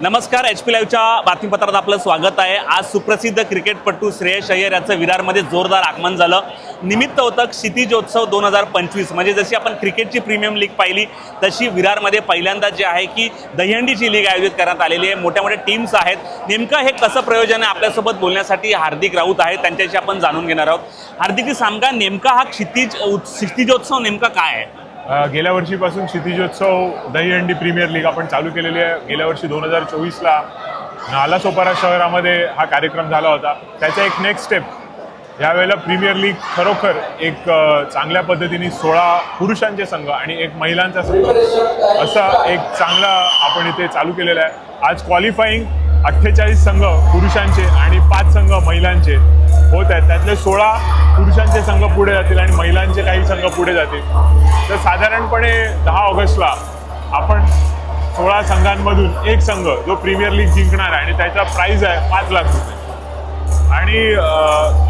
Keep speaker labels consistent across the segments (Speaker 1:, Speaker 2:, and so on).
Speaker 1: नमस्कार H P लाईव्हच्या बातमीपत्रात आपलं स्वागत आहे. आज सुप्रसिद्ध क्रिकेटपटू श्रेयस अय्यर याचं विरारमध्ये जोरदार आगमन झालं. निमित्त होतं क्षितिजोत्सव दोन हजार पंचवीस. म्हणजे जशी आपण क्रिकेटची प्रीमियम लीग पाहिली तशी विरारमध्ये पहिल्यांदा जे आहे की दहीहंडीची लीग आयोजित करण्यात आलेली आहे. मोठ्या मोठ्या टीम्स आहेत. नेमकं हे कसं प्रयोजन आहे आपल्यासोबत बोलण्यासाठी हार्दिक राऊत आहे त्यांच्याशी आपण जाणून घेणार आहोत. हार्दिकजी सांगा नेमका हा क्षितिज क्षितिजोत्सव नेमका काय आहे?
Speaker 2: गेल्या वर्षीपासून क्षितिजोत्सव दहीहंडी प्रीमियर लीग आपण चालू केलेली आहे. गेल्या वर्षी दोन हजार चोवीसला नालासोपारा शहरामध्ये हा कार्यक्रम झाला होता. त्याचा एक नेक्स्ट स्टेप यावेळेला प्रीमियर लीग खरोखर एक चांगल्या पद्धतीने सोळा पुरुषांचे संघ आणि एक महिलांचा संघ असा एक चांगला आपण इथे चालू केलेला आहे. आज क्वालिफाईंग अठ्ठेचाळीस संघ पुरुषांचे आणि पाच संघ महिलांचे. होत आहेत. त्यातले सोळा पुरुषांचे संघ पुढे जातील आणि महिलांचे काही संघ पुढे जातील. तर साधारणपणे दहा ऑगस्टला आपण सोळा संघांमधून एक संघ जो प्रीमियर लीग जिंकणार आहे आणि त्याचा प्राईज आहे पाच लाख रुपये. आणि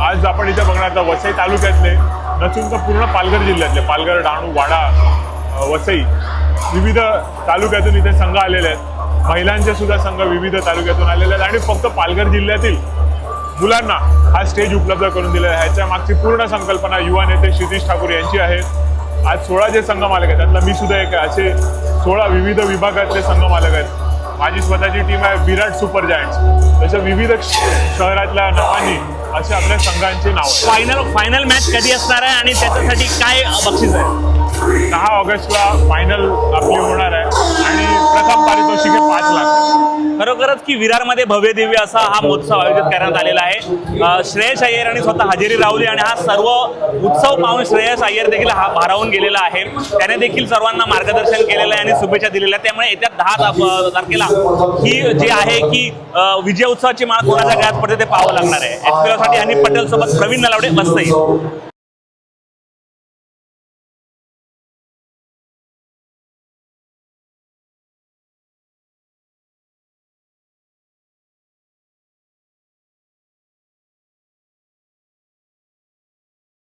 Speaker 2: आज आपण इथे बघणार तर वसई तालुक्यातले नसून तर पूर्ण पालघर जिल्ह्यातले पालघर डहाणू वाडा वसई विविध तालुक्यातून इथे संघ आलेले आहेत. महिलांचे सुद्धा संघ विविध तालुक्यातून आलेले आहेत. आणि फक्त पालघर जिल्ह्यातील मुलांना हा स्टेज उपलब्ध करून दिलेला आहे. ह्याच्या मागची पूर्ण संकल्पना युवा नेते क्षितिश ठाकूर यांची आहे. आज सोळा जे संघ मालक आहेत त्यातला मी सुद्धा एक असे सोळा विविध विभागातले संघ मालक आहेत. माझी स्वतःची टीम आहे विराट सुपर जायंट्स. तशा विविध शहरातल्या नावांनी असे आपल्या संघांचे नाव
Speaker 1: फायनल फायनल मॅच कधी असणार आहे आणि त्याच्यासाठी काय बक्षीस आहे?
Speaker 2: दहा ऑगस्टला फायनल आपली होणार आहे.
Speaker 1: की विरारमध्ये भव्य दिव्य असा हा महोत्सव आयोजित करण्यात आलेला आहे. श्रेयस अय्यर आणि स्वतः हजेरी रावली आणि हा सर्व उत्सव पाहून श्रेयस अय्यर देखील हा भारावून गेलेला आहे. त्याने देखील सर्वांना मार्गदर्शन केलेलं आहे आणि शुभेच्छा दिलेल्या त्यामुळे येत्या दहा तारखेला ही जी आहे की विजय उत्सवाची माळ कोणाच्या गळ्यात पडते ते पाहावं लागणार आहे. एच साठी अनिल पटेल सोबत प्रवीण नलावडे वसई